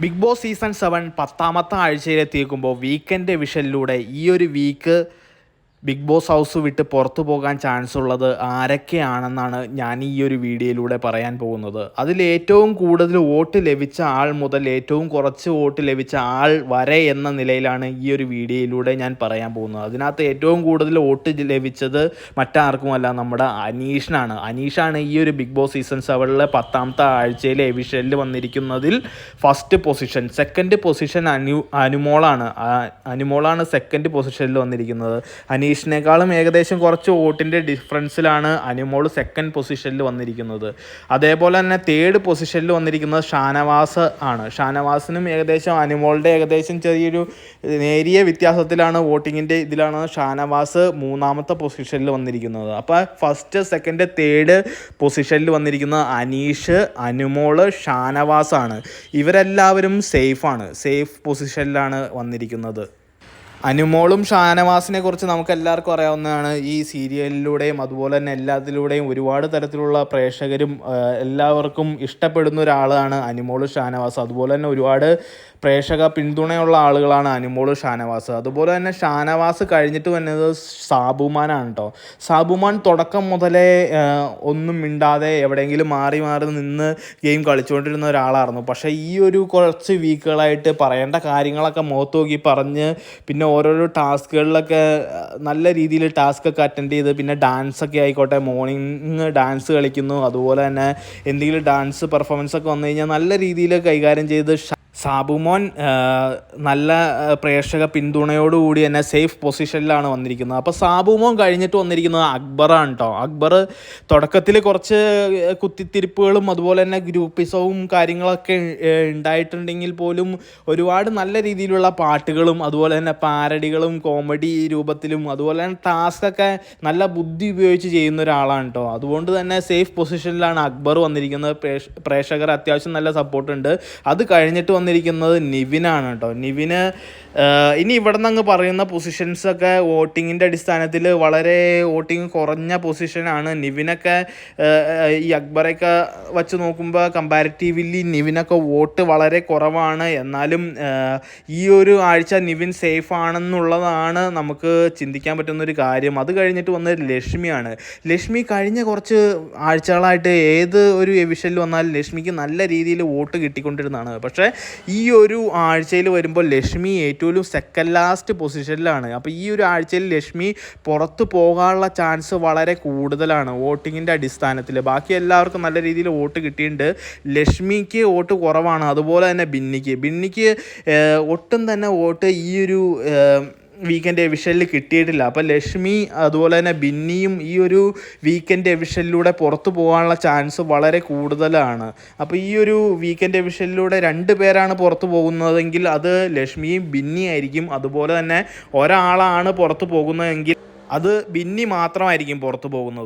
Big boss season seven പത്താമത്തെ ആഴ്ചയിലെത്തിയേക്കുമ്പോൾ weekend വിഷനിലൂടെ ഈ ഒരു വീക്ക് ബിഗ് ബോസ് ഹൗസ് വിട്ട് പുറത്തു പോകാൻ ചാൻസ് ഉള്ളത് ആരൊക്കെയാണെന്നാണ് ഞാൻ ഈ ഒരു വീഡിയോയിലൂടെ പറയാൻ പോകുന്നത്. അതിൽ ഏറ്റവും കൂടുതൽ വോട്ട് ലഭിച്ച ആൾ മുതൽ ഏറ്റവും കുറച്ച് വോട്ട് ലഭിച്ച ആൾ വരെ എന്ന നിലയിലാണ് ഈ ഒരു വീഡിയോയിലൂടെ ഞാൻ പറയാൻ പോകുന്നത്. അതിനകത്ത് ഏറ്റവും കൂടുതൽ വോട്ട് ലഭിച്ചത് മറ്റാർക്കുമല്ല നമ്മുടെ അനീഷിനാണ്. അനീഷാണ് ഈ ഒരു ബിഗ് ബോസ് സീസൺ സെവനിലെ പത്താമത്തെ ആഴ്ചയിലെ എവിഷനിൽ വന്നിരിക്കുന്നതിൽ first position second position Anu അനുമോളാണ്. അനുമോളാണ് സെക്കൻഡ് പൊസിഷനിൽ വന്നിരിക്കുന്നത്. അനീഷിനേക്കാളും ഏകദേശം കുറച്ച് വോട്ടിന്റെ ഡിഫറൻസിലാണ് അനുമോൾ സെക്കൻഡ് പൊസിഷനിൽ വന്നിരിക്കുന്നത്. അതേപോലെ തന്നെ തേർഡ് പൊസിഷനിൽ വന്നിരിക്കുന്നത് ഷാനവാസ് ആണ്. ഷാനവാസിനും ഏകദേശം അനുമോളുടെ ഏകദേശം ചെറിയൊരു നേരിയ വ്യത്യാസത്തിലാണ് വോട്ടിങ്ങിന്റെ ഇതിലാണ് ഷാനവാസ് മൂന്നാമത്തെ പൊസിഷനിൽ വന്നിരിക്കുന്നത്. അപ്പോൾ ഫസ്റ്റ് സെക്കൻഡ് തേർഡ് പൊസിഷനിൽ വന്നിരിക്കുന്ന അനീഷ് അനുമോൾ ഷാനവാസാണ് ഇവരെല്ലാവരും സേഫാണ് സേഫ് പൊസിഷനിലാണ് വന്നിരിക്കുന്നത്. അനുമോളും ഷാനവാസിനെ കുറിച്ച് നമുക്ക് എല്ലാവർക്കും അറിയാവുന്നതാണ് ഈ സീരിയലിലൂടെയും അതുപോലെ തന്നെ എല്ലാത്തിലൂടെയും ഒരുപാട് തരത്തിലുള്ള പ്രേക്ഷകരും എല്ലാവർക്കും ഇഷ്ടപ്പെടുന്ന ഒരാളാണ് അനുമോൾ ഷാനവാസ്. അതുപോലെ തന്നെ ഒരുപാട് പ്രേക്ഷക പിന്തുണയുള്ള ആളുകളാണ് അനുമോൾ ഷാനവാസ്. അതുപോലെ തന്നെ ഷാനവാസ് കഴിഞ്ഞിട്ട് വന്നത് സാബുമാനാണ് കേട്ടോ. സാബുമാൻ തുടക്കം മുതലേ ഒന്നും മിണ്ടാതെ എവിടെയെങ്കിലും മാറി മാറി നിന്ന് ഗെയിം കളിച്ചുകൊണ്ടിരുന്ന ഒരാളായിരുന്നു. പക്ഷേ ഈ ഒരു കുറച്ച് വീക്കുകളായിട്ട് പറയേണ്ട കാര്യങ്ങളൊക്കെ മുഖത്ത് നോക്കി പറഞ്ഞ് പിന്നെ ഓരോരോ ടാസ്കുകളിലൊക്കെ നല്ല രീതിയിൽ ടാസ്ക് ഒക്കെ അറ്റൻഡ് ചെയ്ത് പിന്നെ ഡാൻസൊക്കെ ആയിക്കോട്ടെ മോർണിംഗ് ഡാൻസ് കളിക്കുന്നു. അതുപോലെ തന്നെ എന്തെങ്കിലും ഡാൻസ് പെർഫോമൻസ് ഒക്കെ വന്നു കഴിഞ്ഞാൽ നല്ല രീതിയിൽ കൈകാര്യം ചെയ്ത് സാബുമോൻ നല്ല പ്രേക്ഷക പിന്തുണയോടുകൂടി തന്നെ സേഫ് പൊസിഷനിലാണ് വന്നിരിക്കുന്നത്. അപ്പോൾ സാബുമോൻ കഴിഞ്ഞിട്ട് വന്നിരിക്കുന്നത് അക്ബറാണ് കേട്ടോ അക്ബർ തുടക്കത്തിൽ കുറച്ച് കുത്തിത്തിരിപ്പുകളും അതുപോലെ തന്നെ ഗ്രൂപ്പിസവും കാര്യങ്ങളൊക്കെ ഉണ്ടായിട്ടുണ്ടെങ്കിൽ പോലും ഒരുപാട് നല്ല രീതിയിലുള്ള പാട്ടുകളും അതുപോലെ തന്നെ പാരഡികളും കോമഡി രൂപത്തിലും അതുപോലെ തന്നെ ടാസ്കൊക്കെ നല്ല ബുദ്ധി ഉപയോഗിച്ച് ചെയ്യുന്ന ഒരാളാണ് കേട്ടോ അതുകൊണ്ട് തന്നെ സേഫ് പൊസിഷനിലാണ് അക്ബർ വന്നിരിക്കുന്നത്. പ്രേക്ഷ- പ്രേക്ഷകർ അത്യാവശ്യം നല്ല സപ്പോർട്ടുണ്ട് അത് കഴിഞ്ഞിട്ട് വന്നിരിക്കുന്നത് നിവിനാണ് കേട്ടോ. നിവിന് ഇനി ഇവിടെ നിന്ന് അങ്ങ് പറയുന്ന പൊസിഷൻസൊക്കെ വോട്ടിങ്ങിന്റെ അടിസ്ഥാനത്തിൽ വളരെ വോട്ടിംഗ് കുറഞ്ഞ പൊസിഷനാണ് നിവിനൊക്കെ ഈ അക്ബറൊക്കെ വച്ച് നോക്കുമ്പോൾ കമ്പാരിറ്റീവ്ലി നിവിനൊക്കെ വോട്ട് വളരെ കുറവാണ്. എന്നാലും ഈ ഒരു ആഴ്ച നിവിൻ സേഫ് ആണെന്നുള്ളതാണ് നമുക്ക് ചിന്തിക്കാൻ പറ്റുന്ന ഒരു കാര്യം. അത് കഴിഞ്ഞിട്ട് വന്ന ലക്ഷ്മിയാണ്. ലക്ഷ്മി കഴിഞ്ഞ കുറച്ച് ആഴ്ചകളായിട്ട് ഏത് ഒരു എവിഷനിൽ വന്നാലും ലക്ഷ്മിക്ക് നല്ല രീതിയിൽ വോട്ട് കിട്ടിക്കൊണ്ടിരുന്നതാണ്. പക്ഷേ ഈ ഒരു ആഴ്ചയിൽ വരുമ്പോൾ ലക്ഷ്മി ഏറ്റവും സെക്കൻഡ് ലാസ്റ്റ് പൊസിഷനിലാണ് അപ്പോൾ ഈ ഒരു ആഴ്ചയിൽ ലക്ഷ്മി പുറത്തു പോകാനുള്ള ചാൻസ് വളരെ കൂടുതലാണ് വോട്ടിങ്ങിന്റെ അടിസ്ഥാനത്തിൽ. ബാക്കി എല്ലാവർക്കും നല്ല രീതിയിൽ വോട്ട് കിട്ടിയിട്ടുണ്ട്. ലക്ഷ്മിക്ക് വോട്ട് കുറവാണ്. അതുപോലെ തന്നെ ബിന്നിക്ക്. ബിന്നിക്ക് ഒട്ടും തന്നെ വോട്ട് ഈ ഒരു വീക്കെൻഡ് എവിഷനിൽ കിട്ടിയിട്ടില്ല. അപ്പോൾ ലക്ഷ്മി അതുപോലെ തന്നെ ബിന്നിയും ഈ ഒരു വീക്കെൻഡ് എവിഷനിലൂടെ പുറത്തു പോകാനുള്ള ചാൻസ് വളരെ കൂടുതലാണ്. അപ്പോൾ ഈ ഒരു വീക്കെൻഡ് എവിഷനിലൂടെ രണ്ട് പേരാണ് പുറത്തു പോകുന്നതെങ്കിൽ അത് ലക്ഷ്മിയും ബിന്നി ആയിരിക്കും. അതുപോലെ തന്നെ ഒരാളാണ് പുറത്തു പോകുന്നതെങ്കിൽ അത് ബിന്നി മാത്രമായിരിക്കും പുറത്തു പോകുന്നത്.